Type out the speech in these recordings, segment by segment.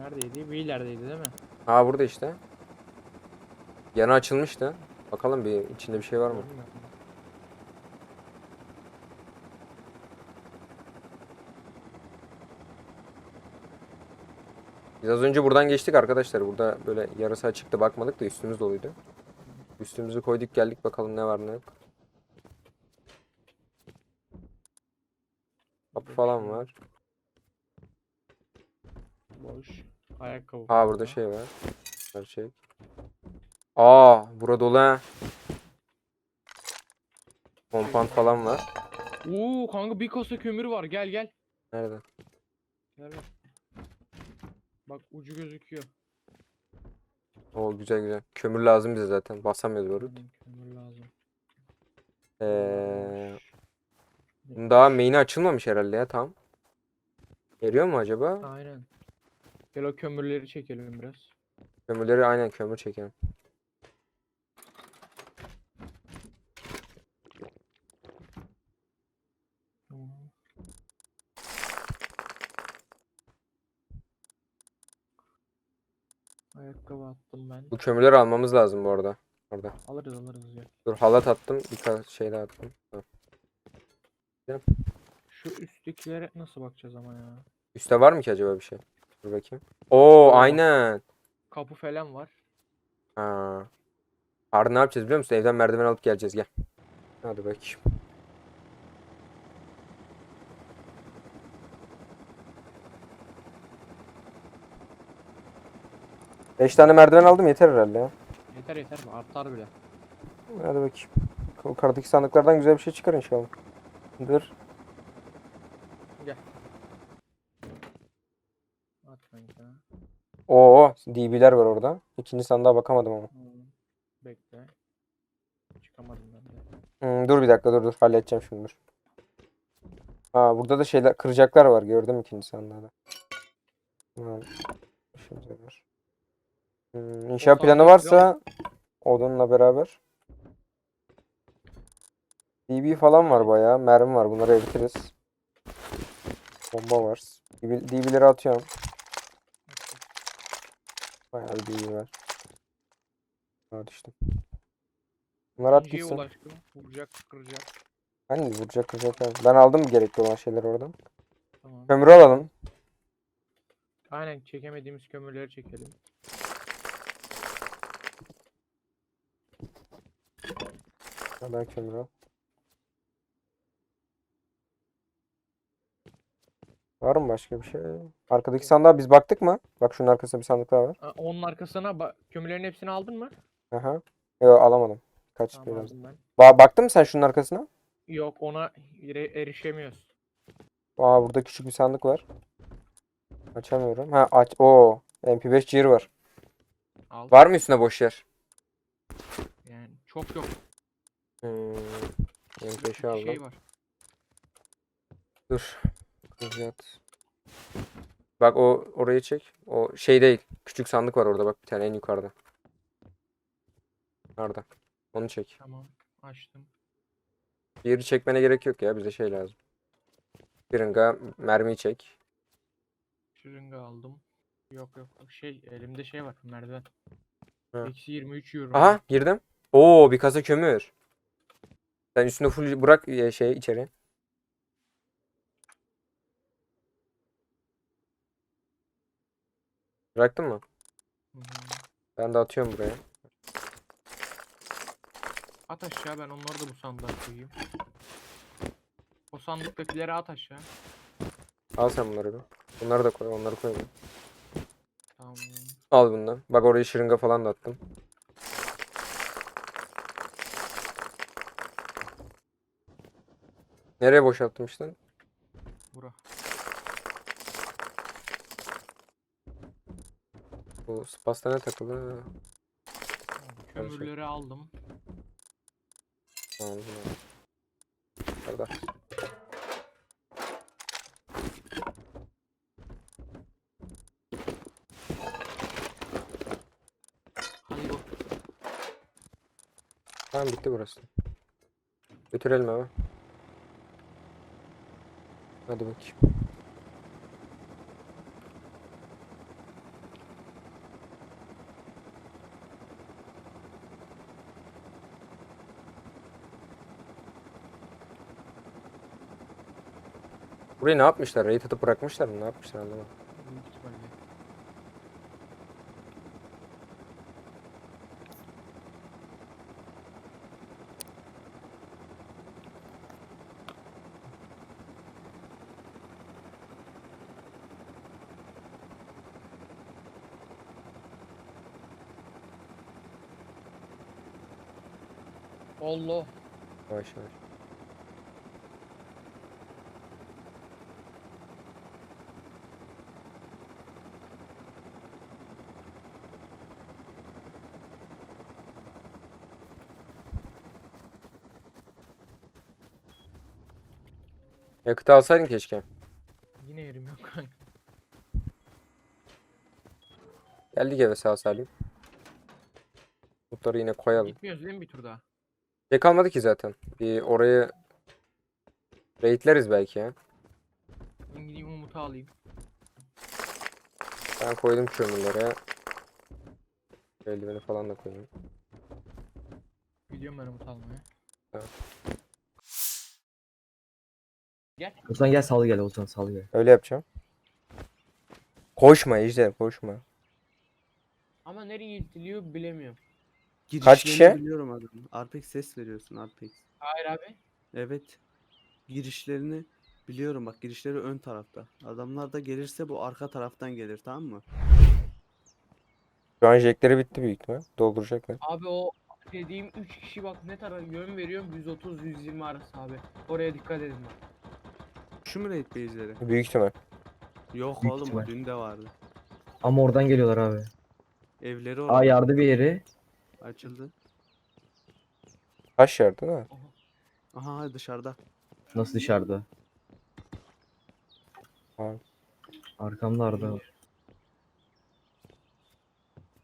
Neredeydi? Bir ilerideydi değil mi? Ha burada işte. Yanı açılmıştı. Bakalım bir içinde bir şey var mı? Biz az önce buradan geçtik arkadaşlar. Burada böyle yarısı açıktı bakmadık da üstümüz doluydu. Üstümüzü koyduk geldik bakalım ne var ne yok. Kapı falan var. Boş. Ayakkabı. Falan burada şey var. Gerçek. Aa burada dolu ha. Kompant falan var. Oo kanka bir kasa kömür var. Gel gel. Nerede? Gel. Bak ucu gözüküyor. Oo güzel güzel. Kömür lazım bize zaten. Basamıyoruz barut. Kömür lazım. Ee, daha main'i açılmamış herhalde ya tam. Eriyor mu acaba? Aynen. Gel o kömürleri çekelim biraz. Kömürleri aynen kömür çekelim. Ayakkabı attım ben. Bu kömürleri almamız lazım bu arada. Orada. Alırız alırız ya. Dur halat attım. Birkaç şey daha attım. Tamam. Şu üsttekilere nasıl bakacağız ama ya? Üste var mı ki acaba bir şey? Dur bakayım. Oo aynen. Kapı falan var. Ha. Arda ne yapacağız biliyor musun? Evden merdiven alıp geleceğiz gel. Hadi bakayım. Beş tane merdiven aldım yeter herhalde ya. Yeter yeter mi? Artar bile. Hadi bakayım. Yukarıdaki sandıklardan güzel bir şey çıkar inşallah. Dur. At kanka. Oo, DB'ler var orada. İkinci sandığa bakamadım ama. Hmm, Bekle. Çıkamadım ben de. Hmm, dur bir dakika dur dur halledeceğim şimdi dur. Ha burada da şeyler kıracaklar var gördüm ikinci sandığa da. Tamam. Şimdi var. Hmm, inşaat planı varsa odunla beraber. DB falan var bayağı. Mermi var. Bunları eritiriz. Bomba var. DB, DB'leri atıyorum. Bayağı bir DB var. Ha düştüm. Bunları at gitsin. ulaştım. Vuracak, kıracak. Hani vuracak kıracak. yani. Ben aldım gerekli olan şeyler oradan. Tamam. Kömürü alalım. Aynen çekemediğimiz kömürleri çekelim. Kadar kömür al. Var mı başka bir şey? Arkadaki sandığa biz baktık mı? Bak şunun arkasında bir sandık daha var. Aa, onun arkasına ba- kömürlerin hepsini aldın mı? Aha. Yok alamadım. Kaç Tamam aldım ben. Ba baktın mı sen şunun arkasına? Yok ona ere- erişemiyoruz. Aa burada küçük bir sandık var. Açamıyorum. Ha aç. Oo. MP5 cihir var. Al. Var mı üstünde boş yer? Yani çok yok. Hmm. Bir MP5'i aldım. şey var. Dur. Kızcağız. Bak o orayı çek. O şey değil. Küçük sandık var orada bak bir tane en yukarıda. Nerede? Onu çek. Tamam. Açtım. Diğeri çekmene gerek yok ya. Bize şey lazım. Biringa mermiyi çek. Şırınga aldım. Yok yok. Şey elimde şey var. Merdiven. Ha. Eksi 23 euro. Aha girdim. Oo bir kasa kömür. Sen üstüne full bırak e, şey içeri. Bıraktın mı? Hı hı. Ben de atıyorum buraya. At aşağı ben onları da bu sandığa koyayım. O sandıktakileri at aşağı. Al sen bunları bir. Bunları da koy. Onları koy. Tamam. Al bundan. Bak oraya şırınga falan da attım. Nereye boşalttım işte? Bura. Bu pasta ne takılı? Tamam, Kömürleri aldım. Tamam. Hadi go. Tamam bitti burası. Götürelim eve. Hadi bakayım. Burayı ne yapmışlar? Raid atıp bırakmışlar mı? Ne yapmışlar anlamadım. Allah. Yavaş yavaş. Yakıtı alsaydın keşke. Yine yerim yok kanka. Geldik eve sağ salim. Butları yine koyalım. Gitmiyoruz değil mi bir tur daha? Şey kalmadı ki zaten. Bir orayı raidleriz belki ya. Ben gideyim Umut'u alayım. Ben koydum kömürlere. Eldiveni falan da koyayım. Gidiyorum ben Umut'u almaya. Ozan gel sal gel Ozan sal gel. Öyle yapacağım. Koşma Ejder koşma. Ama nereye itiliyor bilemiyorum. Kaç Girişlerini kişi? biliyorum adam. Arpex ses veriyorsun Arpex. Hayır abi. Evet. Girişlerini biliyorum bak girişleri ön tarafta. Adamlar da gelirse bu arka taraftan gelir tamam mı? Şu an jackleri bitti büyük ihtimal. Dolduracaklar. Abi o dediğim 3 kişi bak ne tarafa yön veriyorum 130-120 arası abi. Oraya dikkat edin bak. Şu mu raid base'leri? Büyük ihtimal. Yok Büyük oğlum ihtimal. dün de vardı. Ama oradan geliyorlar abi. Evleri Aa orada yardı bir yeri. açıldı. Taş yardı da. Aha dışarıda. Nasıl dışarıda? Abi. Arkamda Arda. var.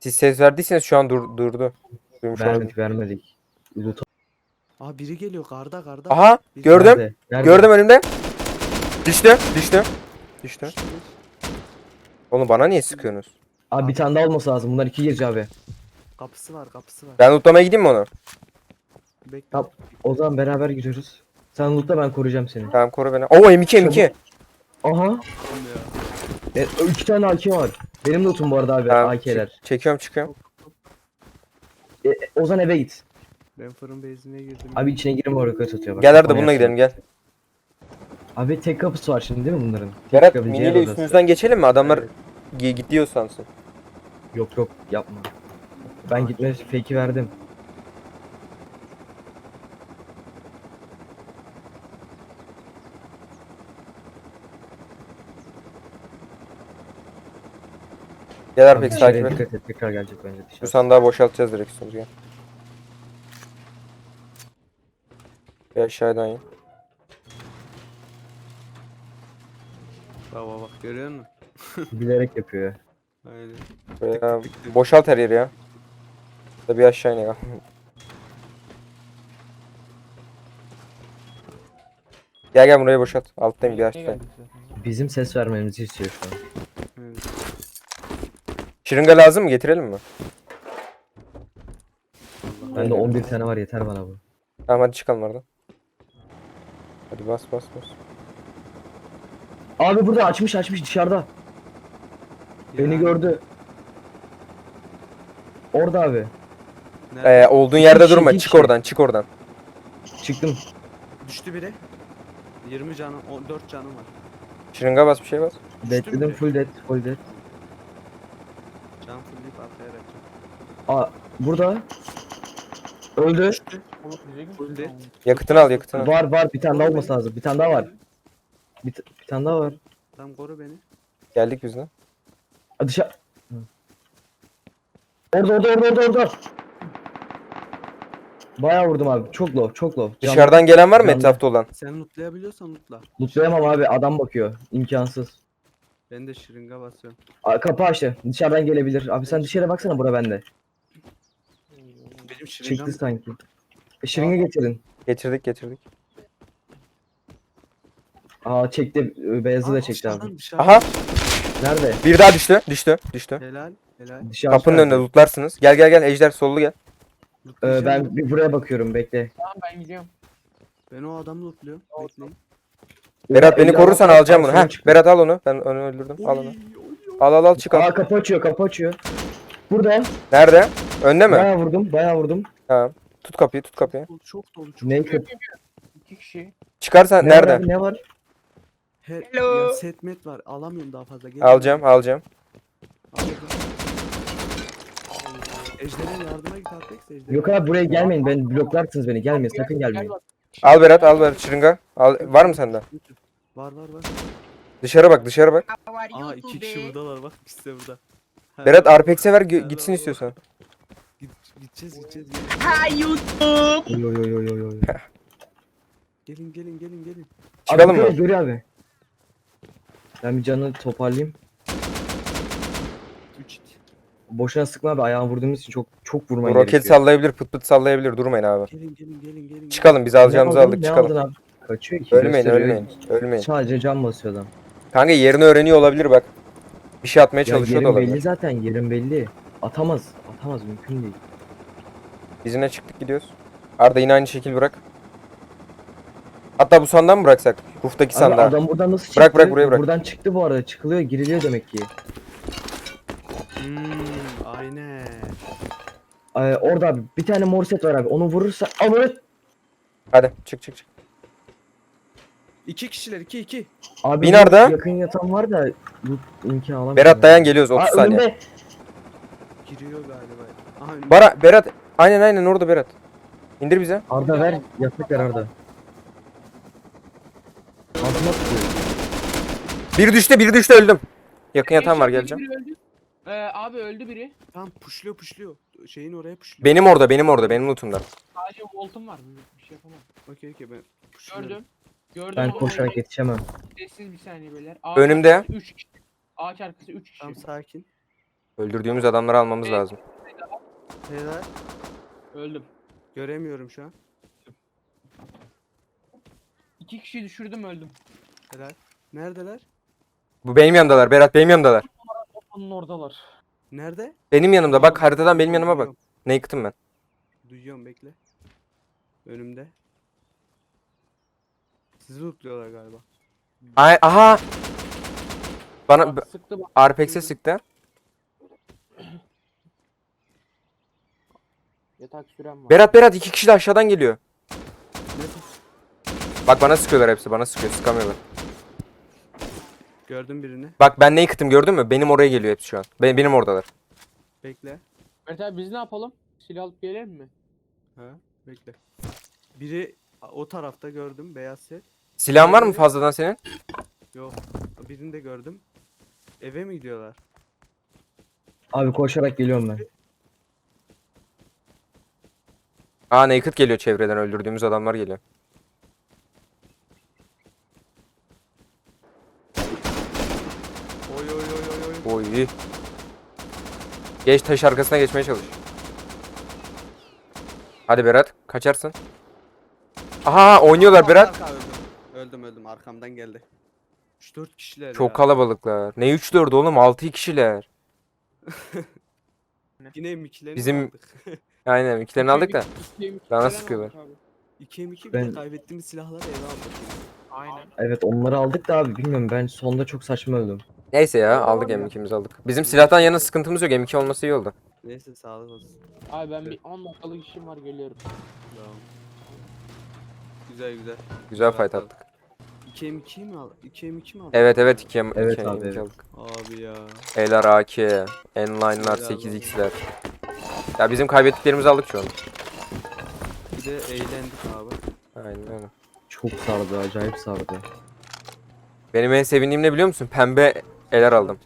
Siz ses verdiyseniz şu an dur durdu. Duymuş olabilir. Vermedik vermedik. Aa biri geliyor karda karda. Aha Biri- gördüm. Nerede? Nerede? Gördüm önümde. Düştü. Düştü. Düştü. Oğlum bana niye sıkıyorsunuz? Abi bir tane daha olması lazım. Bunlar iki girici abi. Kapısı var kapısı var. Ben lootlamaya gideyim mi onu? Bekle. Tamam. O zaman beraber giriyoruz. Sen lootla ben koruyacağım seni. Tamam koru beni. Oo M2 M2. Aha. E, iki tane AK var. Benim lootum bu arada abi Tamam, AK'ler. Çekiyorum çıkıyorum. E, Ozan eve git. Ben fırın base'ine girdim. Abi içine girme oraya kötü atıyor bak. Gel Arda Kafana bununla gidelim gel. Abi tek kapısı var şimdi değil mi bunların? Berat çıkabileceği miniyle odası. üstümüzden geçelim mi? Adamlar gi- gidiyor sansın. Yok yok yapma. Ben gitme fake'i verdim. Gel Abi Arpex dışarıya takip et. dikkat et tekrar gelecek bence Bu dışarı. sandığı boşaltacağız direkt üstümüze gel. Bir aşağıdan in. Bak bak görüyor musun? Bilerek yapıyor ya. Aynen. Tık tık. boşalt her yeri ya. Da bir aşağı in ya. Gel gel burayı boşalt. Alttayım bir aşağı. Bizim ses vermemizi istiyor şu an. Evet. Şırınga lazım mı? Getirelim mi? Bende Aynen. 11 tane var yeter bana bu. Tamam hadi çıkalım oradan. Hadi bas bas bas. Abi burada açmış açmış dışarıda. Beni gördü. Orada abi. nerede? Ee, olduğun yerde kişi, durma. iki Çık oradan çık oradan. Çıktım. Düştü biri. 20 canım, 4 canım var. Şırınga bas bir şey bas. Deadledim biri. full dead full dead. Can fullleyip arkaya bırakacağım. Aa burada. Öldü. Düştü. Full dead. Yakıtını al yakıtını al. Var var bir tane daha olması lazım. Bir tane daha var. Bir, t- bir tane daha var. Tamam koru beni. Geldik biz de. Aa, Dışarı. Orada orada orada orada orada. Bayağı vurdum abi. Çok low, çok low. Can- Dışarıdan gelen var mı Canlı. etrafta olan? Sen lootlayabiliyorsan lootla. Lootlayamam abi. Adam bakıyor. İmkansız. Ben de şırınga basıyorum. Aa, kapı açtı. Dışarıdan gelebilir. Abi sen dışarı baksana bura bende. Benim şırıngam Çıktı sanki. E, şırınga getirin. Getirdik getirdik. Aa çekti. Beyazı da çekti abi. Aha. Nerede? bir daha düştü. Düştü. Düştü. Helal, helal. Dışarı Kapının önünde lootlarsınız. Gel gel gel Ejder sollu gel. Ee, ben bir buraya bakıyorum bekle. Tamam ben gidiyorum. Ben o adamı lootluyorum. Bekleyin. Berat beni korursan alacağım bunu. altı Heh. Berat al onu. Ben onu öldürdüm. Al onu. Al al al çık al. Aa kapı açıyor kapı açıyor. Burada. Nerede? Önde mi? Bayağı vurdum bayağı vurdum. Tamam. Tut kapıyı tut kapıyı. Çok, çok dolu çok. İki kişi. Çıkarsan Ne var nerede? abi, ne var? Her, Hello. ya setmet var. Alamıyorum daha fazla. Gel. Alacağım alacağım. Aldım. Ejder'e yardıma git Apex. Ejder'e. Yok abi buraya gelmeyin. Ben bloklarsınız beni. Gelmeyin sakın Gel gelmeyin. Al Berat al Berat şırınga. Al, var mı sende? Var var var. Dışarı bak dışarı bak. Aa iki kişi buradalar bak ikisi de burada. Ha, Berat Arpex'e ver gö- gitsin istiyorsan. Git, gideceğiz gideceğiz. Oy oy oy oy oy oy. Gelin gelin gelin gelin. Çıkalım abi, mı? Görüyor abi. Ben bir canını toparlayayım. 3 Boşuna sıkma abi ayağını vurduğumuz için çok çok Bu vurmayın roket gerekiyor. sallayabilir pıt pıt sallayabilir durmayın abi. Gelin gelin gelin gelin. Çıkalım biz Ne alacağımızı aldın, aldık ne çıkalım. aldın abi? Kaçıyor ki. Ölmeyin gösteriyor. ölmeyin. Ölmeyin. Sadece can basıyor adam. Kanka yerini öğreniyor olabilir bak. Bir şey atmaya Ya çalışıyor da yerin belli olabilir. zaten yerin belli. Atamaz. Atamaz mümkün değil. Biz yine çıktık gidiyoruz. Arda yine aynı şekil bırak. Hatta bu sandığa mı bıraksak? Ruftaki Abi sandığa. adam buradan nasıl çıktı? Bırak, bırak, buraya bırak. Buradan çıktı bu arada. Çıkılıyor giriliyor demek ki. Hmm, aynen. Ee, orada abi bir tane mor set var abi. Onu vurursa alır. Hadi çık çık çık. İki kişiler iki iki. Abi Bin bu Arda. Yakın yatan var da loot imkanı alamıyorum. Berat dayan geliyoruz 30 Aa, saniye. önümde. Giriyor galiba. Aha. Bara Berat aynen aynen orada Berat. İndir bize. Arda ver. Yatak ver Arda. Altıma tutuyor. Bir düştü bir düştü öldüm. Yakın yatan var geleceğim. Biri öldü. Ee, abi öldü biri. Tamam pushluyor pushluyor. Şeyin oraya pushluyor. Benim orada benim orada benim lootumda. Sadece voltum var. Bir, şey yapamam. Okey okey ben pushluyorum. Gördüm. Gördüm. Ben ama koşarak yetişemem. Sessiz bir saniye beyler. Ağaç Önümde. arkası üç kişi. Ağaç arkası 3 kişi. Tamam sakin. Öldürdüğümüz adamları almamız Evet. lazım. Helal. Öldüm. Göremiyorum şu an. İki kişi düşürdüm öldüm. Helal. Neredeler? Bu benim yanımdalar Berat benim yanımdalar. Onun oradalar. Nerede? Benim yanımda bak haritadan benim yanıma bak. Duyuyorum. Naked'ım ben. Duyuyorum bekle. Önümde. Sizi lootluyorlar galiba. Ay aha. Bana Bak, sıktı bak. Arpex'e sıktı. Yatak sürem var. Berat Berat iki kişi de aşağıdan geliyor. Bak bana sıkıyorlar hepsi bana sıkıyor sıkamıyorlar. Gördüm birini. Bak ben naked'ım gördün mü? Benim oraya geliyor hepsi şu an. Benim, benim oradalar. Bekle. Mert abi biz ne yapalım? Silah alıp gelelim mi? Ha, bekle. Biri o tarafta gördüm beyaz set. Silahın var mı fazladan senin? Yok. Birini de gördüm. Eve mi gidiyorlar? Abi koşarak geliyorum ben. Aa naked geliyor çevreden öldürdüğümüz adamlar geliyor. Oy. Geç taş arkasına geçmeye çalış. Hadi Berat kaçarsın. Aha oynuyorlar Berat. arka, öldüm. Öldüm öldüm arkamdan geldi. 3-4 kişiler Çok ya. kalabalıklar. Ne 3 4 oğlum 6 kişiler. Yine M2'lerini Bizim- aldık. Aynen ikilerini aldık da. Bana sıkıyorlar. aldık abi. 2 M2 bir Ben- de kaybettiğimiz silahları eve aldık. Aynen. Evet onları aldık da abi bilmiyorum ben sonda çok saçma öldüm. Neyse ya aldık M2'mizi aldık. Bizim silahtan yana sıkıntımız yok. M2 olması iyi oldu. Neyse sağlık olsun. Abi ben bir 10 dakikalık işim var geliyorum. Tamam. Güzel güzel. Güzel fight attık. 2 M2 mi al? 2 M2 mi aldın? Evet evet 2 M2 Evet M2 abi, evet. aldık. Abi ya. E'ler AK, N-line'lar Helal 8x'ler. Ya bizim kaybettiklerimizi aldık şu an. Bir de eğlendik abi. Aynen öyle. Çok sardı acayip sardı. Benim en sevindiğim ne biliyor musun? Pembe eler aldım.